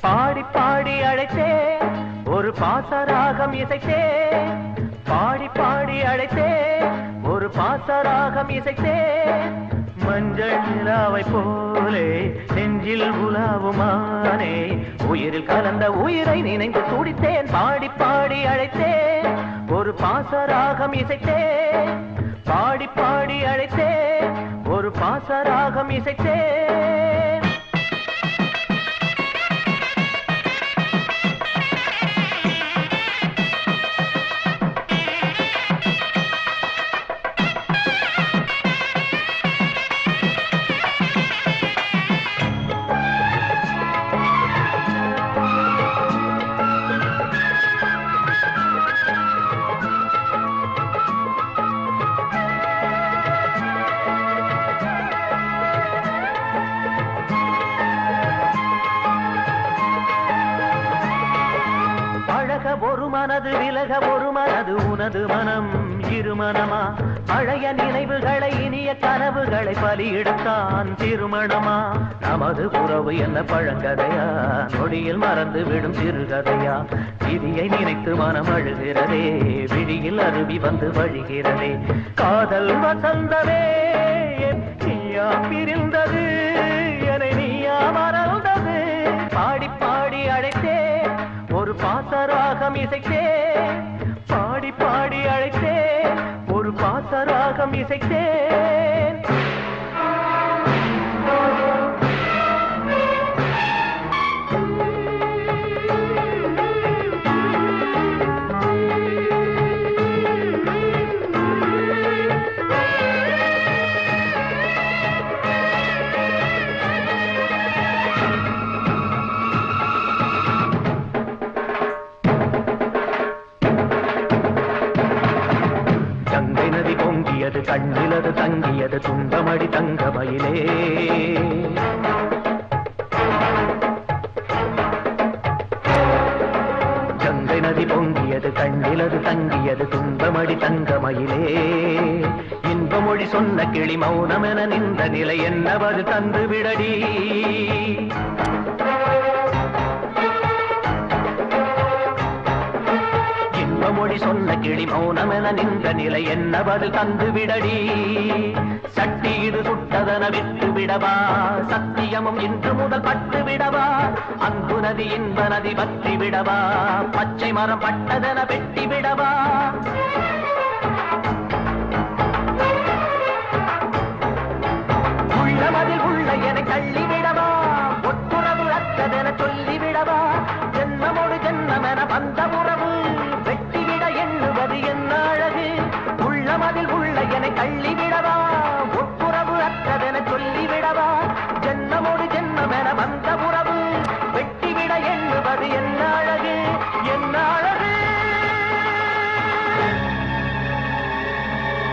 பாடி பாடி அழைத்தே ஒரு பாசராகம் இசைத்தே. பாடி பாடி அழைத்தே ஒரு பாசராகம் இசைத்தே. மஞ்சள் நிலாவை போலே நெஞ்சில் உலாவுமானே. உயிரில் கலந்த உயிரை நினைந்து துடித்தேன். பாடி பாடி அழைத்தே ஒரு பாசராகம் இசைத்தே. பாடி பாடி அழைத்தே ஒரு பாசராகம் இசைத்தே. மனது விலக ஒரு மனது உனது மனம் இருமனமா பழைய நினைவுகளை இனிய கனவுகளை பலியிடத்தான் திருமணமா? நமது உறவு என்ன பழங்கதையா? நொடியில் மறந்து விடும் சிறுகதையா? விதியை நினைத்து மனம் அழுகிறதே விழியில் அருவி வந்து வழிகிறதே. காதல் வசந்தமே பாசராகம் இசைத்தே பாடி பாடி அழைத்தே ஒரு பாசராகம் இசைத்தே. பொங்கியது கண்ணிலது தங்கியது துன்பமடி தங்க மயிலே. கங்கை நதி பொங்கியது கண்ணிலது தங்கியது துன்பமடி தங்க மயிலே. இன்பமொழி சொன்ன கிளி மௌனமென நின்ற நிலை என்னவது தந்து விடடி கிளி மௌனமென நின்ற நிலை என்ன பதில் தந்து விடடி. சட்டி இது சுட்டதன விட்டு விடவா. சத்தியமும் இன்று முதல் பட்டு விடவா. அன்பு நதி இன்ப நதி பற்றி விடவா. பச்சை மரம் பட்டதென வெட்டி விடவா.